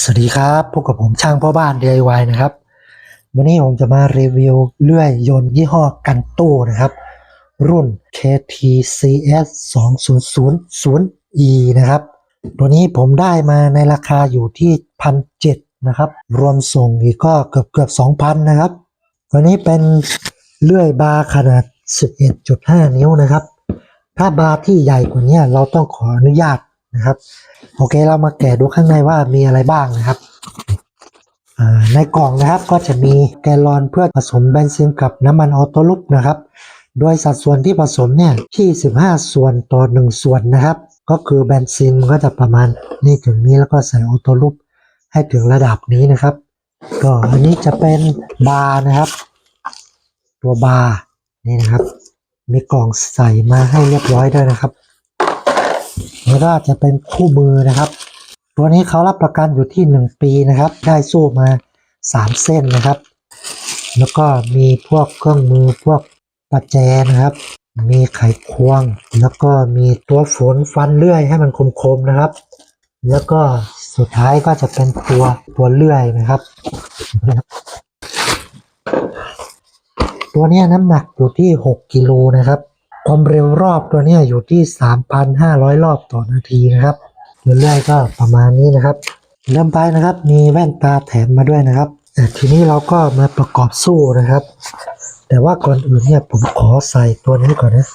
สวัสดีครับพบกับผมช่างพ่อบ้าน DIY นะครับ วันนี้ผมจะมารีวิวเลื่อยยนต์ยี่ห้อกันตู้นะครับ รุ่น KTCS 2000E นะครับ ตัวนี้ผมได้มาในราคาอยู่ที่พันเนะครับ รวมส่งอีกก็เกือบเกือบ2,000 นะครับ ตัวนี้เป็นเลื่อยบาร์ขนาด 11.5 นิ้วนะครับ ถ้าบาร์ที่ใหญ่กว่านี้เราต้องขออนุญาต นะครับ โอเคเรามาแกะดูข้างในว่ามีอะไรบ้างนะครับในกล่องนะครับก็จะมีแกลลอนเพื่อผสมเบนซินกับน้ำมันออโต้ลุกนะครับ โดยสัดส่วนที่ผสมเนี่ยที่15 ส่วนต่อ 1 ส่วนนะครับ ก็คือเบนซินมันก็จะประมาณนี่ถึงนี้แล้วก็ใส่ออโต้ลุกให้ถึงระดับนี้นะครับ ก็อันนี้จะเป็นบาร์นะครับ ตัวบาร์นี่นะครับ มีกล่องใส่มาให้เรียบร้อยด้วยนะครับ แล้วก็จะเป็นคู่มือนะครับ ตัวนี้เขารับประกันอยู่ที่ 1 ปีนะครับ ได้โซ่มา 3 เส้นนะครับ แล้วก็มีพวกเครื่องมือพวกประแจนะครับ มีไขควง แล้วก็มีตัวฝนฟันเลื่อยให้มันคมๆนะครับ แล้วก็สุดท้ายก็จะเป็นตัวตัวเลื่อยนะครับ ตัวนี้น้ำหนักอยู่ที่ 6กิโลนะครับ ความเร็วรอบตัวนี้อยู่ที่ 3,500 รอบต่อนาทีนะครับเรื่อยๆก็ประมาณนี้นะครับ เริ่มไปนะครับ มีแว่นตาแถมมาด้วยนะครับทีนี้เราก็มาประกอบสู้นะครับ แต่ว่าก่อนอื่นเนี่ยผมขอใส่ตัวนี้ก่อนนะ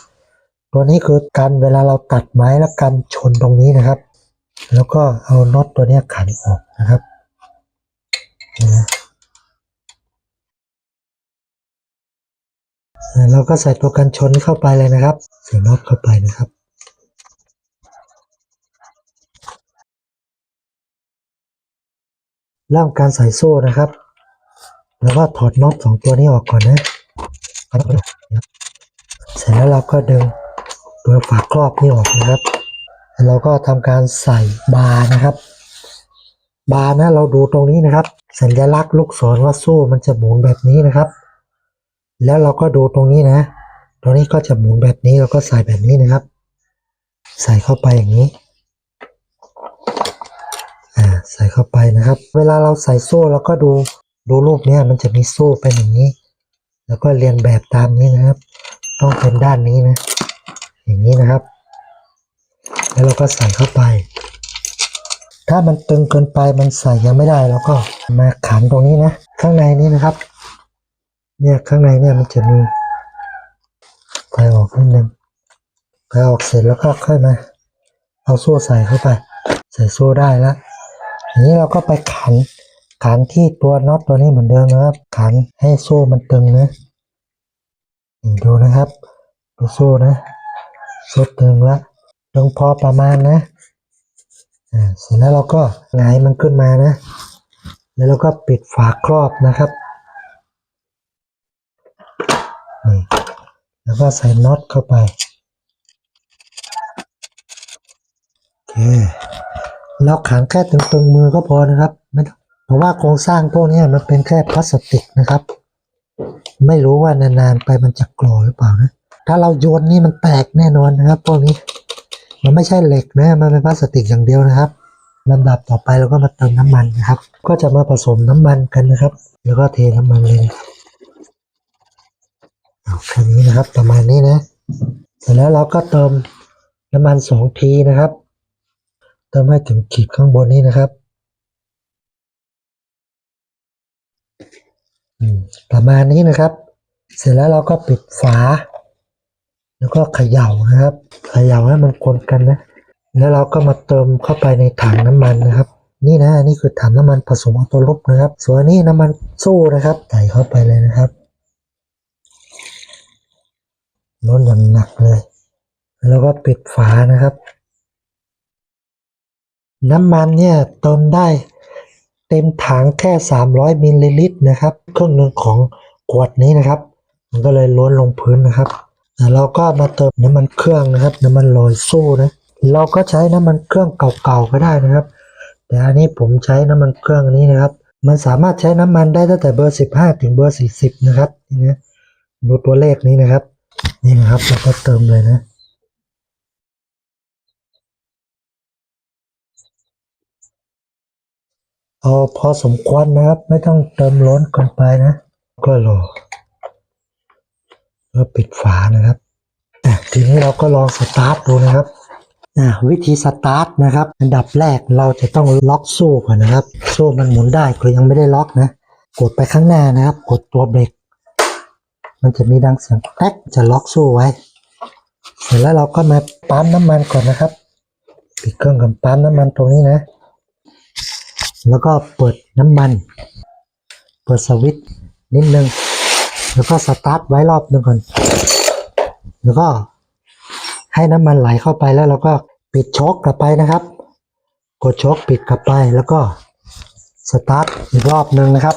ตัวนี้คือกันเวลาเราตัดไม้แล้วกันชนตรงนี้นะครับ แล้วก็เอาน็อตตัวนี้ขันออกนะครับนะ อ่า เราก็ใส่ตัวกันชนเข้าไปเลยนะครับใส่น็อตเข้าไปนะครับเริ่มการใส่โซ่นะครับ แล้วก็ถอดน็อตสองตัวนี้ออกก่อนนะเสร็จแล้วเราก็ดึงตัวฝาครอบนี่ออกนะครับแล้วเราก็ทำการใส่บาร์นะครับ บาร์นะเราดูตรงนี้นะครับ สัญลักษณ์ลูกศรว่าโซ่มันจะหมุนแบบนี้นะครับ แล้วเราก็ดูตรงนี้นะ ตรงนี้ก็จะหมุนแบบนี้เราก็ใส่แบบนี้นะครับ ใส่เข้าไปอย่างนี้ อ่า ใส่เข้าไปนะครับ เวลาเราใส่โซ่เราก็ดู ดูรูปเนี้ยมันจะมีโซ่เป็นอย่างนี้ แล้วก็เรียนแบบตามนี้นะครับ ต้องเป็นด้านนี้นะ อย่างนี้นะครับ แล้วเราก็ใส่เข้าไป ถ้ามันตึงเกินไปมันใส่ยังไม่ได้เราก็มาขันตรงนี้นะ ข้างในนี้นะครับ เนี่ยข้างในเนี่ยมันจะมีไฟออกนิดนึงไฟออกเสร็จแล้วก็ค่อยมาเอาโซ่ใส่เข้าไป ใส่โซ่ได้แล้วทีนี้เราก็ไปขันขันที่ตัวน็อตตัวนี้เหมือนเดิมนะครับ ขันให้โซ่มันตึงนะดูนะครับดูโซ่นะโซ่ตึงล้วตึงพอประมาณนะอ่าเสร็จแล้วเราก็หงายมันขึ้นมานะ แล้วเราก็ปิดฝาครอบนะครับ นี่ แล้วก็ใส่น็อตเข้าไป โอเค เราขังแค่ตึงๆมือก็พอนะครับ ไม่เพราะว่าโครงสร้างพวกนี้มันเป็นแค่พลาสติกนะครับ ไม่รู้ว่านานๆไปมันจะกรอหรือเปล่านะ ถ้าเราโยนนี่มันแตกแน่นอนนะครับ พวกนี้ มันไม่ใช่เหล็กนะ มันเป็นพลาสติกอย่างเดียวนะครับลำดับต่อไปเราก็มาเติมน้ำมันนะครับ ก็จะมาผสมน้ำมันกันนะครับ แล้วก็เทน้ำมันเลยนะครับ แค่นี้นะครับ ประมาณนี้นะเสร็จแล้วเราก็เติมน้ำมันสองทีนะครับ เติมให้ถึงขีดข้างบนนี้นะครับประมาณนี้นะครับ เสร็จแล้วเราก็ปิดฝา แล้วก็เขย่านะครับเขย่าให้มันคนกันนะ แล้วเราก็มาเติมเข้าไปในถังน้ำมันนะครับ นี่นะนี่คือถังน้ำมันผสมออโตลบนะครับ ส่วนนี้น้ำมันสู้นะครับใส่เข้าไปเลยนะครับ ล้นอย่างหนักเลย แล้วก็ปิดฝานะครับ น้ำมันเนี่ยเติมได้เต็มถังแค่ 300มิลลิลิตรนะครับครึ่งหนึ่งของขวดนี้นะครับ มันก็เลยล้นลงพื้นนะครับแล้วเราก็มาเติมน้ำมันเครื่องนะครับ น้ำมันลอยสู้นะเราก็ใช้น้ำมันเครื่องเก่าๆก็ได้นะครับ แต่อันนี้ผมใช้น้ำมันเครื่องนี้นะครับ มันสามารถใช้น้ำมันได้ตั้งแต่เบอร์ 15 ถึงเบอร์ 40 นะครับนี่นะดูตัวเลขนี้นะครับ นี่นะครับเราก็เติมเลยนะ เอาพอสมควรนะครับ ไม่ต้องเติมล้นเกินไปนะ ก็รอแล้วปิดฝานะครับทีนี้เราก็ลองสตาร์ทดูนะครับวิธีสตาร์ทนะครับ อันดับแรกเราจะต้องล็อกโซ่ก่อนนะครับ โซ่มันหมุนได้ก็ยังไม่ได้ล็อกนะ กดไปข้างหน้านะครับ กดตัวเบรก มันจะมีดังเสียงแป๊กจะล็อกโซ่ไว้ เสร็จแล้วเราก็มาปั๊มน้ำมันก่อนนะครับ ปิดเครื่องกับปั๊มน้ำมันตรงนี้นะ แล้วก็เปิดน้ำมัน เปิดสวิตช์นิดนึง แล้วก็สตาร์ทไว้รอบหนึ่งก่อน แล้วก็ให้น้ำมันไหลเข้าไปแล้วเราก็ปิดโชคกลับไปนะครับ กดโชคปิดกลับไปแล้วก็สตาร์ทอีกรอบหนึ่งนะครับ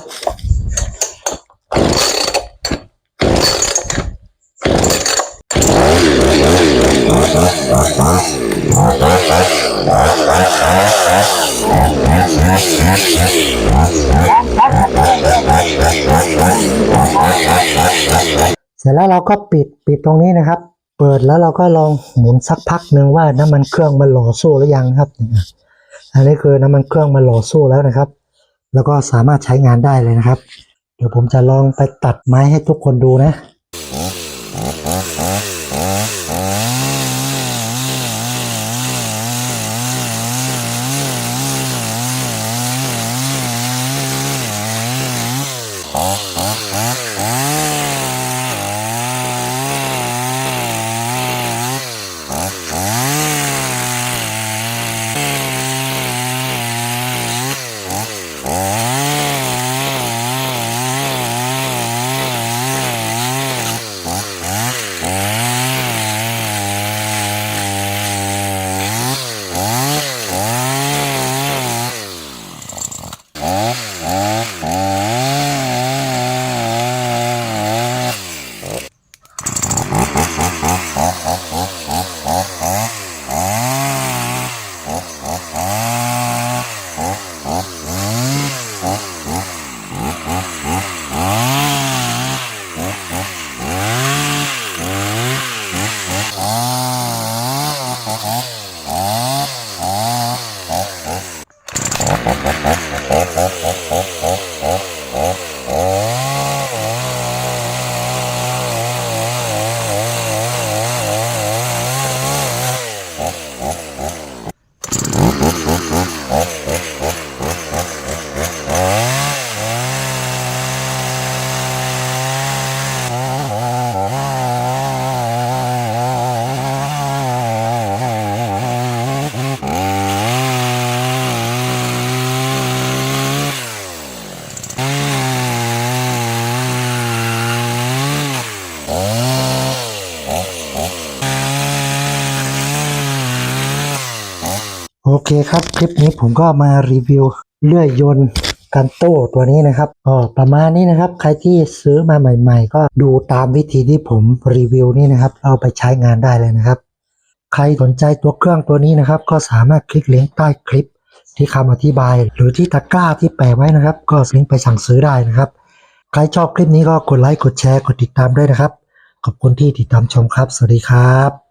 เสร็จแล้วเราก็ปิดปิดตรงนี้นะครับ เปิดแล้วเราก็ลองหมุนสักพักหนึ่งว่าน้ำมันเครื่องมันหล่อโซ่หรือยังครับ อันนี้คือน้ำมันเครื่องมันหล่อโซ่แล้วนะครับ แล้วก็สามารถใช้งานได้เลยนะครับ เดี๋ยวผมจะลองไปตัดไม้ให้ทุกคนดูนะ อเคครับ คลิปนี้ผมก็มารีวิวเลื่อยยนต์กันโต้ตัวนี้นะครับอ๋อประมาณนี้นะครับ ใครที่ซื้อมาใหม่ ๆ ก็ดูตามวิธีที่ผมรีวิวนี่นะครับ เอาไปใช้งานได้เลยนะครับ ใครสนใจตัวเครื่องตัวนี้นะครับ ก็สามารถคลิกลิงก์ใต้คลิปที่คำอธิบาย หรือที่ตะกร้าที่แปะไว้นะครับ ก็ลิงก์ไปสั่งซื้อได้นะครับ ใครชอบคลิปนี้ก็กดไลค์กดแชร์กดติดตามด้วยนะครับ ขอบคุณที่ติดตามชมครับ สวัสดีครับ